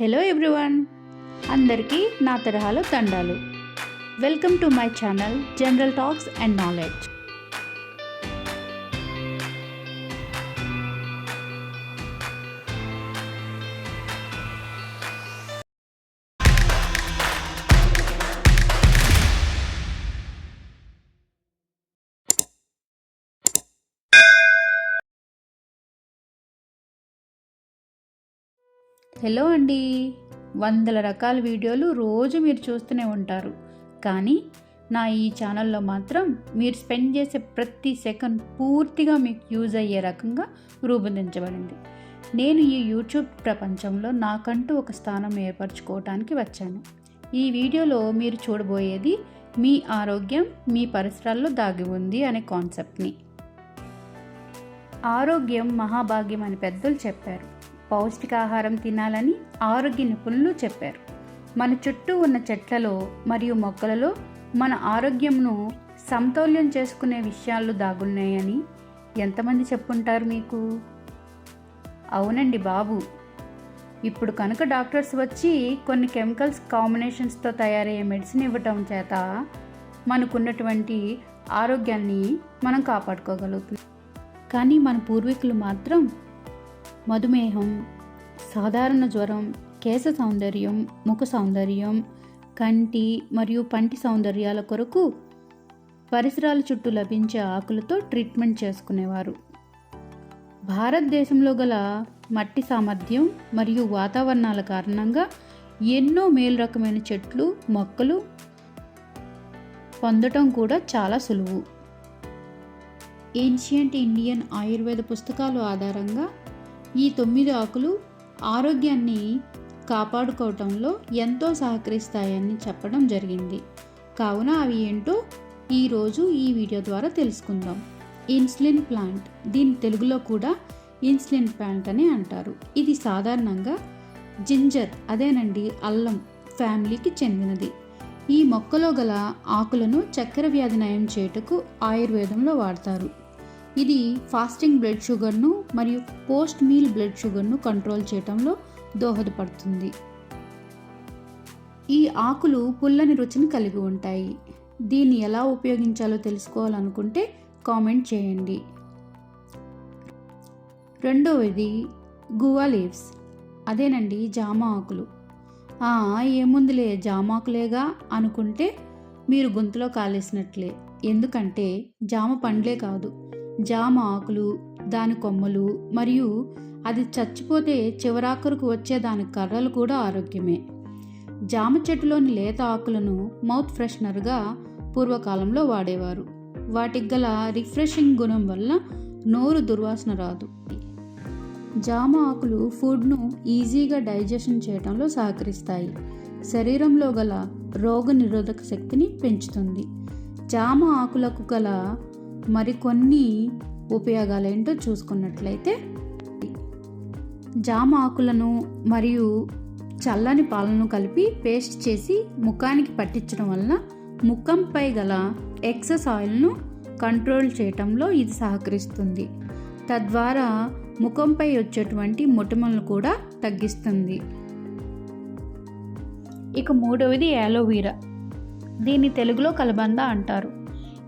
Hello everyone. అందరికీ నా తరహాలో తండాలు welcome to my channel general talks and knowledge. Hello అండి. వందల రకాల వీడియోలు రోజు మీరు చూస్తూనే ఉంటారు. కానీ నా ఈ ఛానల్లో మాత్రం మీరు స్పెండ్ చేసే ప్రతి సెకండ్ పూర్తిగా మీకు యూజ్ అయ్యే రకంగా రూపొందించబడింది. నేను ఈ యూట్యూబ్ ప్రపంచంలో నాకంటూ ఒక స్థానం ఏర్పరచుకోవటానికి వచ్చాను. ఈ వీడియోలో మీరు చూడబోయేది మీ ఆరోగ్యం మీ పరిసరాల్లో దాగి ఉంది అనే కాన్సెప్ట్ని. ఆరోగ్యం మహాభాగ్యం అని పెద్దలు చెప్పారు. పౌష్టికాహారం తినాలని ఆరోగ్య నిపుణులు చెప్పారు. మన చుట్టూ ఉన్న చెట్లలో మరియు మొక్కలలో మన ఆరోగ్యంను సమతౌల్యం చేసుకునే విషయాలు దాగున్నాయని ఎంతమంది చెప్పుంటారు మీకు? అవునండి బాబు. ఇప్పుడు కనుక డాక్టర్స్ వచ్చి కొన్ని కెమికల్స్ కాంబినేషన్స్తో తయారయ్యే మెడిసిన్ ఇవ్వటం చేత మనకున్నటువంటి ఆరోగ్యాన్ని మనం కాపాడుకోగలుగుతున్నాం. కానీ మన పూర్వీకులు మాత్రం మధుమేహం సాధారణ జ్వరం కేశ సౌందర్యం ముఖ సౌందర్యం కంటి మరియు పంటి సౌందర్యాల కొరకు పరిసరాల చుట్టూ లభించే ఆకులతో ట్రీట్మెంట్ చేసుకునేవారు. భారతదేశంలో గల మట్టి సామర్థ్యం మరియు వాతావరణాల కారణంగా ఎన్నో మేలు రకమైన చెట్లు మొక్కలు పొందటం కూడా చాలా సులువు. ఏన్షియంట్ ఇండియన్ ఆయుర్వేద పుస్తకాలు ఆధారంగా ఈ తొమ్మిది ఆకులు ఆరోగ్యాన్ని కాపాడుకోవటంలో ఎంతో సహకరిస్తాయని చెప్పడం జరిగింది. కావున అవి ఏంటో ఈరోజు ఈ వీడియో ద్వారా తెలుసుకుందాం. ఇన్సులిన్ ప్లాంట్ దీని తెలుగులో కూడా ఇన్సులిన్ ప్లాంట్ అని అంటారు. ఇది సాధారణంగా జింజర్ అదేనండి అల్లం ఫ్యామిలీకి చెందినది. ఈ మొక్కలో గల ఆకులను చక్కెర వ్యాధి నయం చేయుటకు ఆయుర్వేదంలో వాడతారు. ఇది ఫాస్టింగ్ బ్లడ్ షుగర్ను మరియు పోస్ట్ మీల్ బ్లడ్ షుగర్ను కంట్రోల్ చేయటంలో దోహదపడుతుంది. ఈ ఆకులు పుల్లని రుచిని కలిగి ఉంటాయి. దీన్ని ఎలా ఉపయోగించాలో తెలుసుకోవాలనుకుంటే కామెంట్ చేయండి. రెండవది గువా లీవ్స్. అదేనండి జామ ఆకులు. ఏముందిలే జామాకులేగా అనుకుంటే మీరు గొంతులో కాలేసినట్లే. ఎందుకంటే జామ పండ్లే కాదు. జామ ఆకులు దాని కొమ్మలు మరియు అది చచ్చిపోతే చివరాఖరుకు వచ్చే దాని కర్రలు కూడా ఆరోగ్యమే. జామ చెట్టులోని లేత ఆకులను మౌత్ ఫ్రెషనర్గా పూర్వకాలంలో వాడేవారు. వాటికి గల రిఫ్రెషింగ్ గుణం వల్ల నోరు దుర్వాసన రాదు. జామ ఆకులు ఫుడ్ను ఈజీగా డైజెషన్ చేయడంలో సహకరిస్తాయి. శరీరంలో గల రోగ నిరోధక శక్తిని పెంచుతుంది. జామ ఆకులకు గల మరికొన్ని ఉపయోగాలు ఏంటో చూసుకున్నట్లయితే జామ ఆకులను మరియు చల్లని పాలను కలిపి పేస్ట్ చేసి ముఖానికి పట్టించడం వలన ముఖంపై గల ఎక్సెస్ ఆయిల్ను కంట్రోల్ చేయటంలో ఇది సహకరిస్తుంది. తద్వారా ముఖంపై వచ్చేటువంటి మొటిమలను కూడా తగ్గిస్తుంది. ఇక మూడవది యాలోవీరా దీన్ని తెలుగులో కలబంద అంటారు.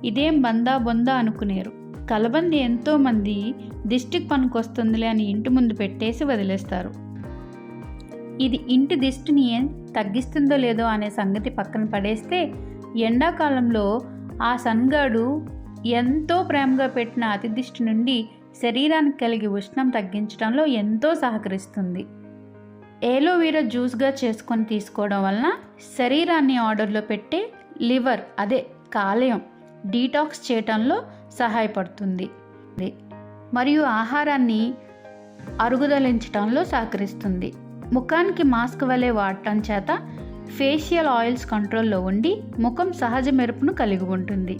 ఇదేం బందా బొందా అనుకునేరు. కలబంద ఎంతోమంది దిష్టికి పనికొస్తుందిలే అని ఇంటి ముందు పెట్టేసి వదిలేస్తారు. ఇది ఇంటి దిష్టిని ఏం తగ్గిస్తుందో లేదో అనే సంగతి పక్కన పడేస్తే ఎండాకాలంలో ఆ సన్గాడు ఎంతో ప్రేమగా పెట్టిన అతి దిష్టి నుండి శరీరానికి కలిగి ఉష్ణం తగ్గించడంలో ఎంతో సహకరిస్తుంది. ఏలోవీరా జ్యూస్గా చేసుకొని తీసుకోవడం వలన శరీరాన్ని ఆర్డర్లో పెట్టే లివర్ అదే కాలేయం డీటాక్స్ చేయటంలో సహాయపడుతుంది. మరియు ఆహారాన్ని అరుగుదలించడంలో సహకరిస్తుంది. ముఖానికి మాస్క్ వలె వాడటం చేత ఫేషియల్ ఆయిల్స్ కంట్రోల్లో ఉండి ముఖం సహజ మెరుపును కలిగి ఉంటుంది.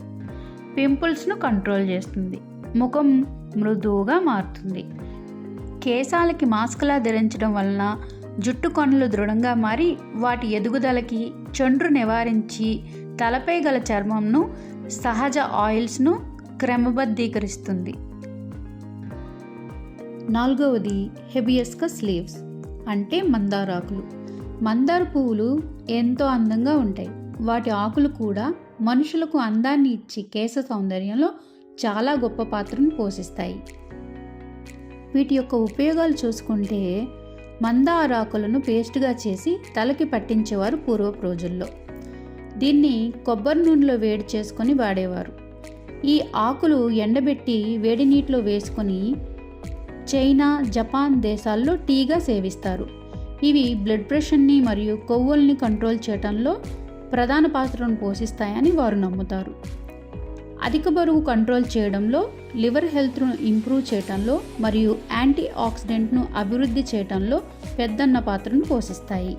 పింపుల్స్ను కంట్రోల్ చేస్తుంది. ముఖం మృదువుగా మారుతుంది. కేశాలకి మాస్క్లా ధరించడం వలన జుట్టు కొనలు దృఢంగా మారి వాటి ఎదుగుదలకి చండ్రు నివారించి తలపై గల చర్మంను సహజ ఆయిల్స్ను క్రమబద్ధీకరిస్తుంది. నాలుగవది హెబియస్కస్ లీవ్స్ అంటే మందారాకులు మందార పువ్వులు ఎంతో అందంగా ఉంటాయి. వాటి ఆకులు కూడా మనుషులకు అందాన్ని ఇచ్చి కేశ సౌందర్యంలో చాలా గొప్ప పాత్రను పోషిస్తాయి. వీటి యొక్క ఉపయోగాలు చూసుకుంటే మందారాకులను పేస్ట్గా చేసి తలకి పట్టించేవారు పూర్వపు రోజుల్లో. దీన్ని కొబ్బరి నూనెలో వేడి చేసుకొని వాడేవారు. ఈ ఆకులు ఎండబెట్టి వేడి నీటిలో వేసుకొని చైనా జపాన్ దేశాల్లో టీగా సేవిస్తారు. ఇవి బ్లడ్ ప్రెషర్ని మరియు కొవ్వుల్ని కంట్రోల్ చేయడంలో ప్రధాన పాత్రను పోషిస్తాయని వారు నమ్ముతారు. అధిక బరువు కంట్రోల్ చేయడంలో లివర్ హెల్త్ను ఇంప్రూవ్ చేయటంలో మరియు యాంటీ ఆక్సిడెంట్ను అభివృద్ధి చేయటంలో పెద్దన్న పాత్రను పోషిస్తాయి.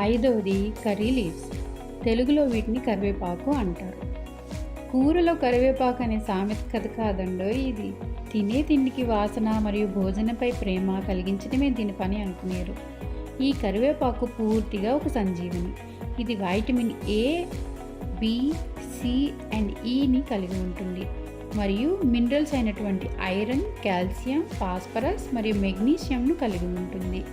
ఐదవది కర్రీ లీవ్స్. తెలుగులో వీటిని కరివేపాకు అంటారు. కూరలో కరివేపాకు అనే సామెత కథ కాదండో ఇది. తినే తిండికి వాసన మరియు భోజనంపై ప్రేమ కలిగించడమే దీని పని అనుకునేరు. ఈ కరివేపాకు పూర్తిగా ఒక సంజీవని. ఇది vitamin A B C and ఈని కలిగి ఉంటుంది. మరియు మినరల్స్ అయినటువంటి ఐరన్ కాల్షియం ఫాస్ఫరస్ మరియు మెగ్నీషియంను కలిగి ఉంటుంది.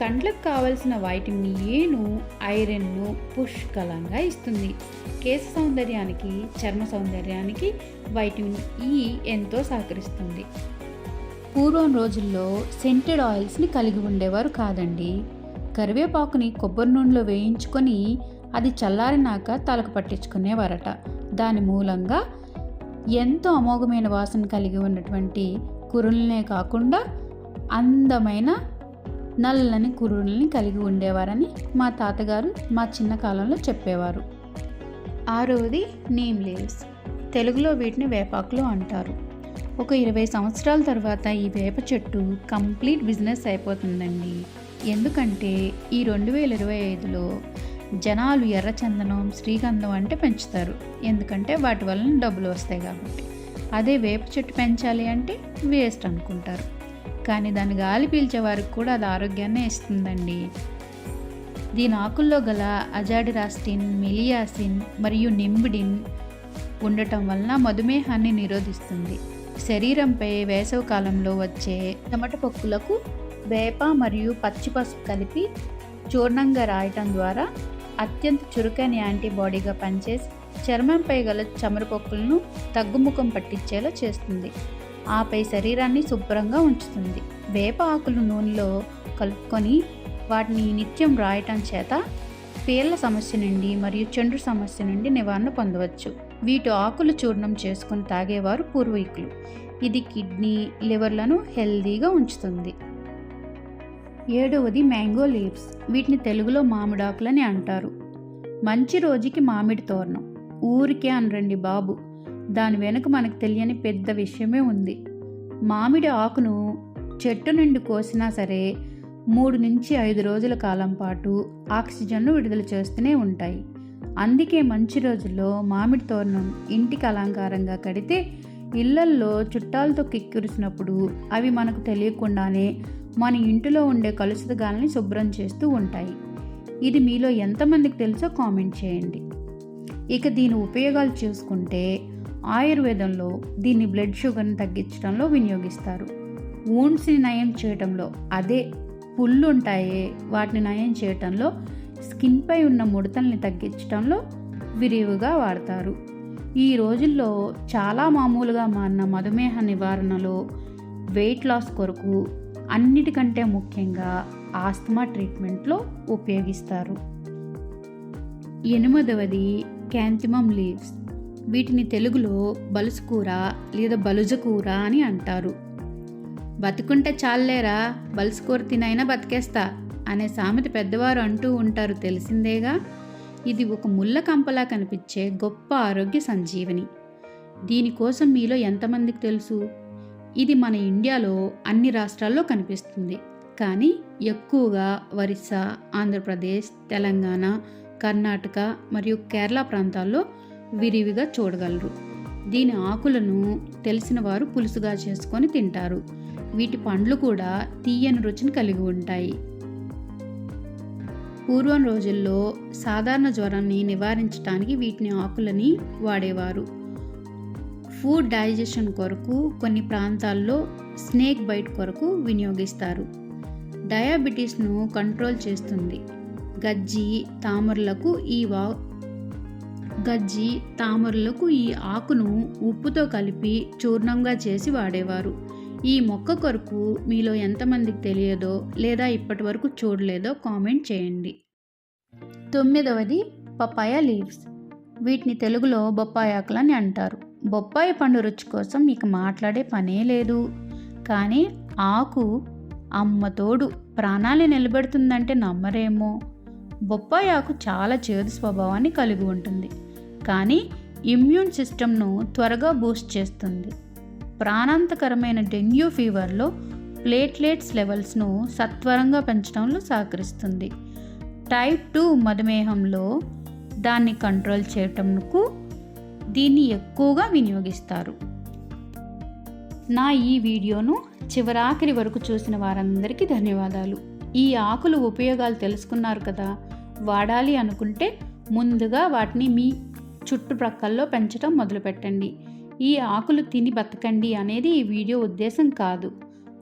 కండ్లకు కావలసిన వైటమిన్ ఏను ఐరన్ను పుష్కలంగా ఇస్తుంది. కేశ సౌందర్యానికి చర్మ సౌందర్యానికి వైటమిన్ ఈ ఎంతో సహకరిస్తుంది. పూర్వం రోజుల్లో సెంటెడ్ ఆయిల్స్ని కలిగి ఉండేవారు కాదండి. కరివేపాకుని కొబ్బరి నూనెలో వేయించుకొని అది చల్లారినాక తలకు పట్టించుకునేవారట. దాని మూలంగా ఎంతో అమోఘమైన వాసన కలిగి ఉన్నటువంటి కురులనే కాకుండా అందమైన నల్లని కురుల్ని కలిగి ఉండేవారని మా తాతగారు మా చిన్న కాలంలో చెప్పేవారు. ఆరవది నీమ్ లీవ్స్. తెలుగులో వీటిని వేపాకులు అంటారు. ఒక ఇరవై సంవత్సరాల తర్వాత ఈ వేప చెట్టు కంప్లీట్ బిజినెస్ అయిపోతుందండి. ఎందుకంటే ఈ రెండు వేల ఇరవై ఐదులో జనాలు ఎర్రచందనం శ్రీగంధం అంటే పెంచుతారు. ఎందుకంటే వాటి వలన డబ్బులు వస్తాయి కాబట్టి. అదే వేప చెట్టు పెంచాలి అంటే వేస్ట్ అనుకుంటారు. కానీ దాని గాలి పీల్చే వారికి కూడా అది ఆరోగ్యాన్ని ఇస్తుందండి. దీని ఆకుల్లో గల అజాడిరాస్టిన్ మిలియాసిన్ మరియు నింబిడిన్ ఉండటం వలన మధుమేహాన్ని నిరోధిస్తుంది. శరీరంపై వేసవ కాలంలో వచ్చే చెమట పొక్కులకు వేప మరియు పచ్చి పసుపు కలిపి చూర్ణంగా రాయటం ద్వారా అత్యంత చురుకైన యాంటీబాడీగా పనిచేసి చర్మంపై గల చమరపొక్కులను తగ్గుముఖం పట్టించేలా చేస్తుంది. ఆపై శరీరాన్ని శుభ్రంగా ఉంచుతుంది. వేప ఆకులు నూనెలో కలుపుకొని వాటిని నిత్యం రాయటం చేత పేర్ల సమస్య నుండి మరియు చెండు సమస్య నుండి నివారణ పొందవచ్చు. వీటి ఆకులు చూర్ణం చేసుకుని తాగేవారు పూర్వీకులు. ఇది కిడ్నీ లివర్లను హెల్దీగా ఉంచుతుంది. ఏడవది మ్యాంగో లీవ్స్. వీటిని తెలుగులో మామిడాకులని అంటారు. మంచి రోజుకి మామిడి తోరణం. ఊరికే అనరండి బాబు. దాని వెనుక మనకు తెలియని పెద్ద విషయమే ఉంది. మామిడి ఆకును చెట్టు నుండి కోసినా సరే మూడు నుంచి ఐదు రోజుల కాలం పాటు ఆక్సిజన్ను విడుదల చేస్తూనే ఉంటాయి. అందుకే మంచి రోజుల్లో మామిడి తోరణం ఇంటికి అలంకారంగా కడితే ఇళ్ళల్లో చుట్టాలతో కిక్కిరిసినప్పుడు అవి మనకు తెలియకుండానే మన ఇంటిలో ఉండే కలుషిత గాలిని శుభ్రం చేస్తూ ఉంటాయి. ఇది మీలో ఎంతమందికి తెలుసో కామెంట్ చేయండి. ఇక దీని ఉపయోగాలు చూసుకుంటే ఆయుర్వేదంలో దీన్ని బ్లడ్ షుగర్ని తగ్గించడంలో వినియోగిస్తారు. వూండ్స్ని నయం చేయటంలో అదే పుళ్ళు ఉంటాయే వాటిని నయం చేయటంలో స్కిన్పై ఉన్న ముడతల్ని తగ్గించడంలో విరివిగా వాడతారు. ఈ రోజుల్లో చాలా మామూలుగా మారిన మధుమేహ నివారణలో వెయిట్ లాస్ కొరకు అన్నిటికంటే ముఖ్యంగా ఆస్తమా ట్రీట్మెంట్లో ఉపయోగిస్తారు. ఎనిమిదవది క్యాంతిమమ్ లీవ్స్ వీటిని తెలుగులో బలుసుకూర లేదా బలుజకూర అని అంటారు. బతుకుంటే చాలేరా బలుసుకూర తినైనా బతికేస్తా అనే సామెత పెద్దవారు అంటూ ఉంటారు తెలిసిందేగా? ఇది ఒక ముళ్ళ కంపలా కనిపించే గొప్ప ఆరోగ్య సంజీవని. దీనికోసం మీలో ఎంతమందికి తెలుసు? ఇది మన ఇండియాలో అన్ని రాష్ట్రాల్లో కనిపిస్తుంది. కానీ ఎక్కువగా ఒరిస్సా ఆంధ్రప్రదేశ్ తెలంగాణ కర్ణాటక మరియు కేరళ ప్రాంతాల్లో విరివిగా చూడగలరు. దీని ఆకులను తెలిసిన వారు పులుసుగా చేసుకొని తింటారు. వీటి పండ్లు కూడా తీయని రుచిని కలిగి ఉంటాయి. పూర్వం రోజుల్లో సాధారణ జ్వరాన్ని నివారించడానికి వీటిని ఆకులని వాడేవారు. ఫుడ్ డైజెషన్ కొరకు కొన్ని ప్రాంతాల్లో స్నేక్ బైట్ కొరకు వినియోగిస్తారు. డయాబెటీస్ను కంట్రోల్ చేస్తుంది. గజ్జి తామరలకు ఈ వా గజ్జి తామరలకు ఈ ఆకును ఉప్పుతో కలిపి చూర్ణంగా చేసి వాడేవారు. ఈ మొక్క కొరకు మీలో ఎంతమందికి తెలియదో లేదా ఇప్పటి వరకు చూడలేదో కామెంట్ చేయండి. తొమ్మిదవది పపాయ లీవ్స్. వీటిని తెలుగులో బొప్పాయి ఆకులని అంటారు. బొప్పాయి పండు రుచి కోసం మీకు మాట్లాడే పనే లేదు. కానీ ఆకు అమ్మ తోడు నిలబెడుతుందంటే నమ్మరేమో. బొప్పాయి ఆకు చాలా చేదు స్వభావాన్ని కలిగి ఉంటుంది. కానీ ఇమ్యూన్ సిస్టమ్ను త్వరగా బూస్ట్ చేస్తుంది. ప్రాణాంతకరమైన డెంగ్యూ ఫీవర్లో ప్లేట్లెట్స్ లెవెల్స్ను సత్వరంగా పెంచడంలో సహకరిస్తుంది. టైప్ టూ మధుమేహంలో దాన్ని కంట్రోల్ చేయటంకు దీన్ని ఎక్కువగా వినియోగిస్తారు. నా ఈ వీడియోను చివరాఖరి వరకు చూసిన వారందరికీ ధన్యవాదాలు. ఈ ఆకులు ఉపయోగాలు తెలుసుకున్నారు కదా వాడాలి అనుకుంటే ముందుగా వాటిని మీ చుట్టుప్రక్కల్లో పెంచడం మొదలుపెట్టండి. ఈ ఆకులు తిని బతకండి అనేది ఈ వీడియో ఉద్దేశం కాదు.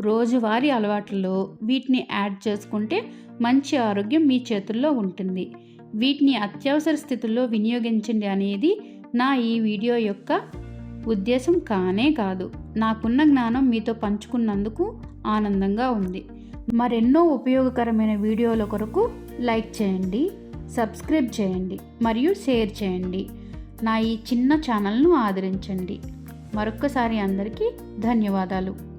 రోజువారీ అలవాట్లలో వీటిని యాడ్ చేసుకుంటే మంచి ఆరోగ్యం మీ చేతుల్లో ఉంటుంది. వీటిని అత్యవసర స్థితుల్లో వినియోగించండి అనేది నా ఈ వీడియో యొక్క ఉద్దేశం కానే కాదు. నాకున్న జ్ఞానం మీతో పంచుకున్నందుకు ఆనందంగా ఉంది. మరెన్నో ఉపయోగకరమైన వీడియోల కొరకు లైక్ చేయండి సబ్స్క్రైబ్ చేయండి మరియు షేర్ చేయండి. నా ఈ చిన్న ఛానల్ను ఆదరించండి. మరొక్కసారి అందరికీ ధన్యవాదాలు.